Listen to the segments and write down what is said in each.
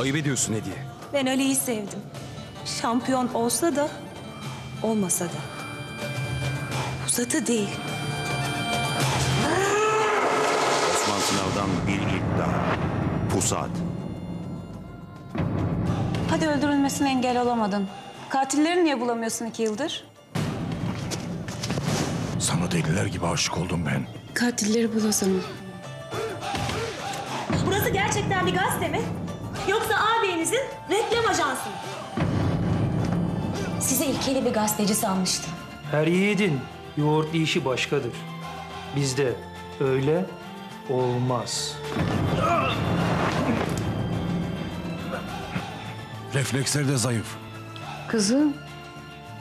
Ayıp ediyorsun Hediye. Ben Ali'yi sevdim. Şampiyon olsa da olmasa da. Uzatı değil. Osman Sınav'dan bir iddia. Pusat. Hadi öldürülmesine engel olamadın. Katilleri niye bulamıyorsun iki yıldır? Sana deliler gibi aşık oldum ben. Katilleri bul o zaman. Burası gerçekten bir gazete mi? Ağabeyinizin reklam ajansı mı? Sizi ilkeli bir gazeteci sanmıştım. Her yiğidin yoğurt yiyişi başkadır. Bizde öyle olmaz. Refleksleri de zayıf. Kızım,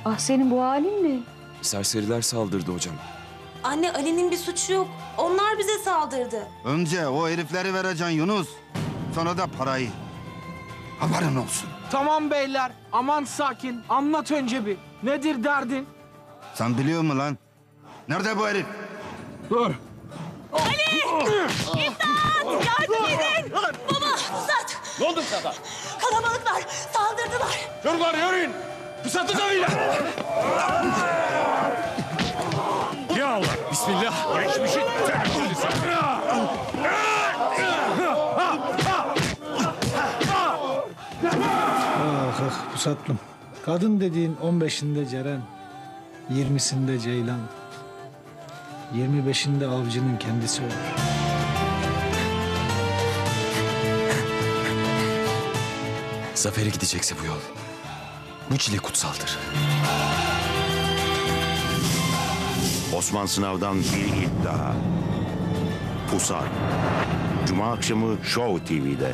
ah senin bu halin ne? Serseriler saldırdı hocam. Anne Ali'nin bir suçu yok. Onlar bize saldırdı. Önce o herifleri vereceksin Yunus. Sonra da parayı. Haberin olsun. Tamam beyler, aman sakin. Anlat önce bir. Nedir derdin? Sen biliyor musun lan? Nerede bu herif? Dur. Yardım edin! Baba, Pusat! Ne oldu sana? Kalabalıklar saldırdılar. Çocuklar yürüyün. Pusatı dövüyle. Ya Allah. Bismillah. Geçmişin temsilcisi. Ah ah pusatlım. Kadın dediğin 15'inde Ceren, 20'sinde Ceylan, 25'inde avcının kendisi olur. Zafere gidecekse bu yol. Bu çile kutsaldır. Osman Sınav'dan bir iddia. Pusat. Cuma akşamı Show TV'de.